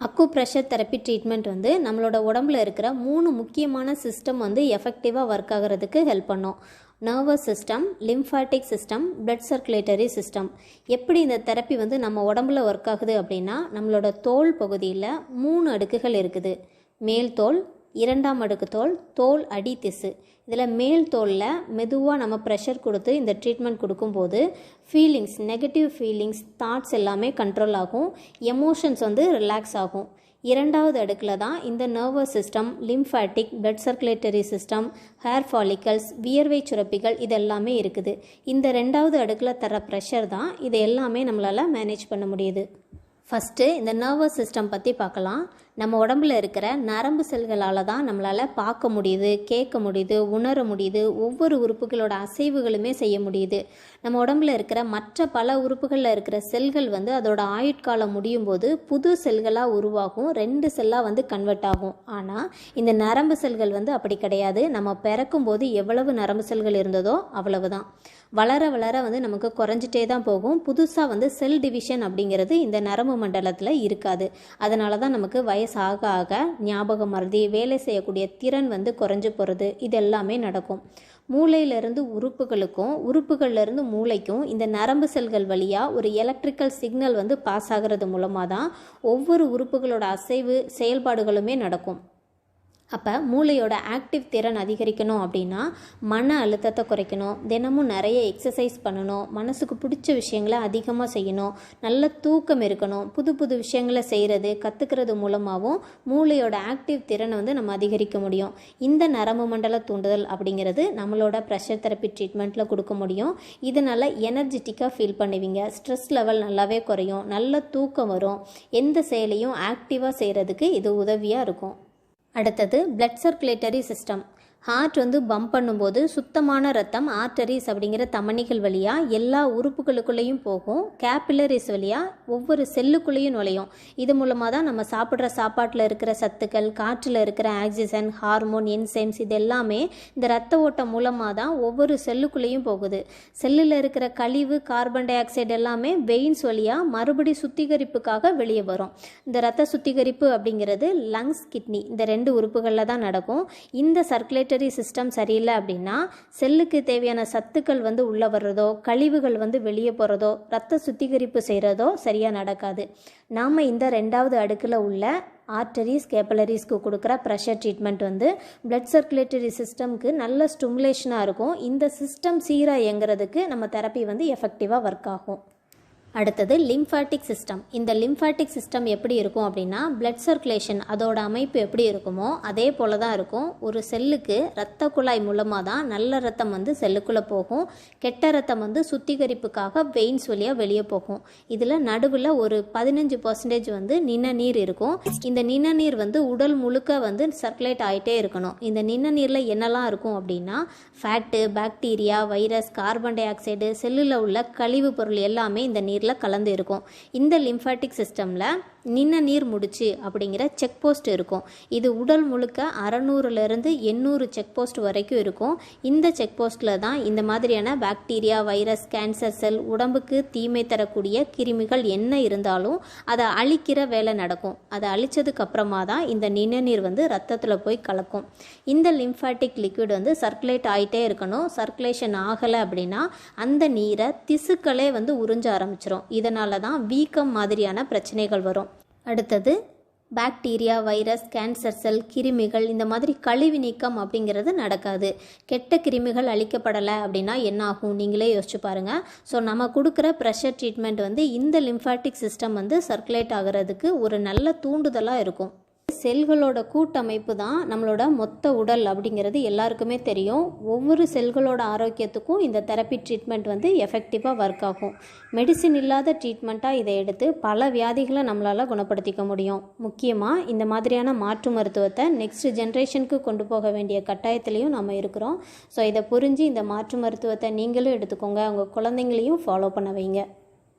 அக்கு pressure therapy treatment வந்து நம்மளோட உடம்புல இருக்கிற மூணு முக்கியமான சிஸ்டம் வந்து எஃபெக்டிவாக ஒர்க் ஆகிறதுக்கு ஹெல்ப் பண்ணும். Nervous system lymphatic system blood circulatory system எப்படி இந்த தெரப்பி வந்து நம்ம உடம்புல ஒர்க் ஆகுது அப்படின்னா நம்மளோட தோல் பகுதியில் மூணு அடுக்குகள் இருக்குது. மேல் தோல் இரண்டாம் அடுக்கு தோல் தோல் அடி திசு. இதில் மேல் தோலில் மெதுவாக நம்ம ப்ரெஷர் கொடுத்து இந்த ட்ரீட்மெண்ட் கொடுக்கும்போது ஃபீலிங்ஸ் நெகட்டிவ் ஃபீலிங்ஸ் தாட்ஸ் எல்லாமே கண்ட்ரோல் ஆகும். எமோஷன்ஸ் வந்து ரிலாக்ஸ் ஆகும். இரண்டாவது அடுக்கில் தான் இந்த nervous system lymphatic blood circulatory system hair follicles வியர்வை சுரப்பிகள் இது எல்லாமே இருக்குது. இந்த ரெண்டாவது அடுக்கில் தர ப்ரெஷர் தான் இது எல்லாமே நம்மளால் மேனேஜ் பண்ண முடியுது. ஃபஸ்ட்டு இந்த நர்வஸ் சிஸ்டம் பற்றி பார்க்கலாம். நம்ம உடம்புல இருக்கிற நரம்பு செல்களால் தான் நம்மளால் பார்க்க முடியுது கேட்க முடியுது உணர முடியுது ஒவ்வொரு உறுப்புகளோட அசைவுகளுமே செய்ய முடியுது. நம்ம உடம்புல இருக்கிற மற்ற பல உறுப்புகளில் இருக்கிற செல்கள் வந்து அதோட ஆயுட்காலம் முடியும் போது புது செல்களாக உருவாகும் ரெண்டு செல்லாக வந்து கன்வெர்ட் ஆகும். ஆனால் இந்த நரம்பு செல்கள் வந்து அப்படி கிடையாது. நம்ம பிறக்கும் போது எவ்வளவு நரம்பு செல்கள் இருந்ததோ அவ்வளவு தான் வளர வளர வந்து நமக்கு குறைஞ்சிட்டே தான் போகும். புதுசாக வந்து செல் டிவிஷன் அப்படிங்கிறது இந்த நரம்பு மண்டலத்தில் இருக்காது. அதனால தான் நமக்கு வயசு ஆக ஆக ஞாபகம் மருதி வேலை செய்யக்கூடிய திறன் வந்து குறைஞ்சு போகிறது இது எல்லாமே நடக்கும். மூளையிலிருந்து உறுப்புகளுக்கும் உறுப்புகள்லேருந்து மூளைக்கும் இந்த நரம்பு செல்கள் வழியாக ஒரு எலக்ட்ரிக்கல் சிக்னல் வந்து பாஸ் ஆகிறது மூலமாக தான் ஒவ்வொரு உறுப்புகளோட அசைவு செயல்பாடுகளுமே நடக்கும். அப்போ மூளையோட ஆக்டிவ் திறன் அதிகரிக்கணும் அப்படின்னா மன அழுத்தத்தை குறைக்கணும். தினமும் நிறைய எக்ஸசைஸ் பண்ணணும். மனசுக்கு பிடிச்ச விஷயங்களை அதிகமாக செய்யணும். நல்ல தூக்கம் இருக்கணும். புது புது விஷயங்களை செய்கிறது கற்றுக்கிறது மூலமாகவும் மூளையோட ஆக்டிவ் திறனை வந்து நம்ம அதிகரிக்க முடியும். இந்த நரம்பு மண்டல தூண்டுதல் அப்படிங்கிறது நம்மளோட ப்ரெஷர் தெரப்பி ட்ரீட்மெண்ட்டில் கொடுக்க முடியும். இதனால் எனர்ஜெட்டிக்காக ஃபீல் பண்ணுவீங்க. ஸ்ட்ரெஸ் லெவல் நல்லாவே குறையும். நல்ல தூக்கம் வரும். எந்த செயலையும் ஆக்டிவாக செய்கிறதுக்கு இது உதவியாக இருக்கும். அடுத்தது பிளட் சர்க்குலேட்டரி சிஸ்டம் ஹார்ட் வந்து பம்ப் பண்ணும்போது சுத்தமான ரத்தம் ஆர்டரிஸ் அப்படிங்கிற தமணிகள் வழியாக எல்லா உறுப்புகளுக்குள்ளேயும் போகும். கேபிலரிஸ் வழியாக ஒவ்வொரு செல்லுக்குள்ளேயும் நுழையும். இது மூலமாக தான் நம்ம சாப்பிட்ற சாப்பாட்டில் இருக்கிற சத்துக்கள் காற்றில் இருக்கிற ஆக்சிஜன் ஹார்மோன் என்சைம்ஸ் இது எல்லாமே இந்த ரத்த ஓட்டம் மூலமாக தான் ஒவ்வொரு செல்லுக்குள்ளேயும் போகுது. செல்லில் இருக்கிற கழிவு கார்பன் டை ஆக்சைடு எல்லாமே வெயின்ஸ் வழியாக மறுபடி சுத்திகரிப்புக்காக வெளியே வரும். இந்த ரத்த சுத்திகரிப்பு அப்படிங்கிறது லங்ஸ் கிட்னி இந்த ரெண்டு உறுப்புகளில் தான் நடக்கும். இந்த சர்க்குலேட்டர் சிஸ்டம் சரியில்லை அப்படின்னா செல்லுக்கு தேவையான சத்துக்கள் வந்து உள்ளே வர்றதோ கழிவுகள் வந்து வெளியே போகிறதோ ரத்த சுத்திகரிப்பு செய்கிறதோ சரியாக நடக்காது. நாம் இந்த ரெண்டாவது அடுக்கில் உள்ள ஆர்டரிஸ் கேப்பலரிஸ்க்கு கொடுக்குற ப்ரெஷர் ட்ரீட்மெண்ட் வந்து பிளட் சர்க்குலேட்டரி சிஸ்டம்க்கு நல்ல ஸ்டிமுலேஷனாக இருக்கும். இந்த சிஸ்டம் சீராக இயங்குறதுக்கு நம்ம தெரப்பி வந்து எஃபெக்டிவாக ஒர்க் ஆகும். அடுத்தது லிம்ஃபாட்டிக் சிஸ்டம் இந்த லிம்ஃபாட்டிக் சிஸ்டம் எப்படி இருக்கும் அப்படின்னா பிளட் சர்க்குலேஷன் அதோட அமைப்பு எப்படி இருக்குமோ அதே போல தான் இருக்கும். ஒரு செல்லுக்கு இரத்த குழாய் மூலமாக தான் நல்ல ரத்தம் வந்து செல்லுக்குள்ளே போகும். கெட்ட ரத்தம் வந்து சுத்திகரிப்புக்காக வெயின்ஸ் வழியாக வெளியே போகும். இதில் நடுவில் ஒரு பதினஞ்சு பர்சன்டேஜ் வந்து நின நீர் இருக்கும். இந்த நின நீர் வந்து உடல் முழுக்க வந்து சர்க்குலேட் ஆகிட்டே இருக்கணும். இந்த நின நீரில் என்னெல்லாம் இருக்கும் அப்படின்னா fat bacteria virus carbon dioxide செல்லில் உள்ள கழிவுப் பொருள் எல்லாமே இந்த நீரில் கலந்து இருக்கும். இந்த லிம்ஃபாட்டிக் சிஸ்டமில் நின்ன நீர் முடிச்சு அப்படிங்கிற செக் போஸ்ட் இருக்கும். இது உடல் முழுக்க அறநூறுலேருந்து எண்ணூறு செக் போஸ்ட் வரைக்கும் இருக்கும். இந்த செக் போஸ்ட்டில் தான் இந்த மாதிரியான பாக்டீரியா வைரஸ் கேன்சர் செல் உடம்புக்கு தீமை தரக்கூடிய கிருமிகள் என்ன இருந்தாலும் அதை அழிக்கிற வேலை நடக்கும். அதை அழிச்சதுக்கு அப்புறமா தான் இந்த நின நீர் வந்து ரத்தத்தில் போய் கலக்கும். இந்த லிம்ஃபேட்டிக் லிக்விட் வந்து சர்க்குலேட் ஆகிட்டே இருக்கணும். சர்க்குலேஷன் ஆகலை அப்படின்னா அந்த நீரை திசுக்களே வந்து உறிஞ்ச ஆரம்பிச்சிடும் இதனால தான் வீக்கம் மாதிரியான பிரச்சனைகள் வரும். அடுத்தது பாக்டீரியா வைரஸ் கேன்சர் செல் கிருமிகள் இந்த மாதிரி கழிவு நீக்கம் அப்படிங்கிறது நடக்காது. கெட்ட கிருமிகள் அழிக்கப்படலை அப்படின்னா என்ன ஆகும்? நீங்களே யோசிச்சு பாருங்கள் ஸோ நம்ம கொடுக்குற ப்ரெஷர் ட்ரீட்மெண்ட் வந்து இந்த லிம்ஃபாட்டிக் சிஸ்டம் வந்து சர்க்குலேட் ஆகிறதுக்கு ஒரு நல்ல தூண்டுதலாக இருக்கும். செல்களோட கூட்டமைப்பு தான் நம்மளோட மொத்த உடல் அப்படிங்கிறது எல்லாருக்குமே தெரியும். ஒவ்வொரு செல்களோட ஆரோக்கியத்துக்கும் இந்த தெரப்பி ட்ரீட்மெண்ட் வந்து எஃபெக்டிவாக ஒர்க் ஆகும். மெடிசின் இல்லாத ட்ரீட்மெண்ட்டாக இதை எடுத்து பல வியாதிகளை நம்மளால் குணப்படுத்திக்க முடியும். முக்கியமாக இந்த மாதிரியான மாற்று மருத்துவத்தை நெக்ஸ்ட் ஜென்ரேஷனுக்கு கொண்டு போக வேண்டிய கட்டாயத்திலையும் நம்ம இருக்கிறோம். ஸோ இதை புரிஞ்சு இந்த மாற்று மருத்துவத்தை நீங்களும் எடுத்துக்கோங்க. உங்கள் குழந்தைங்களையும் ஃபாலோ பண்ண வைங்க.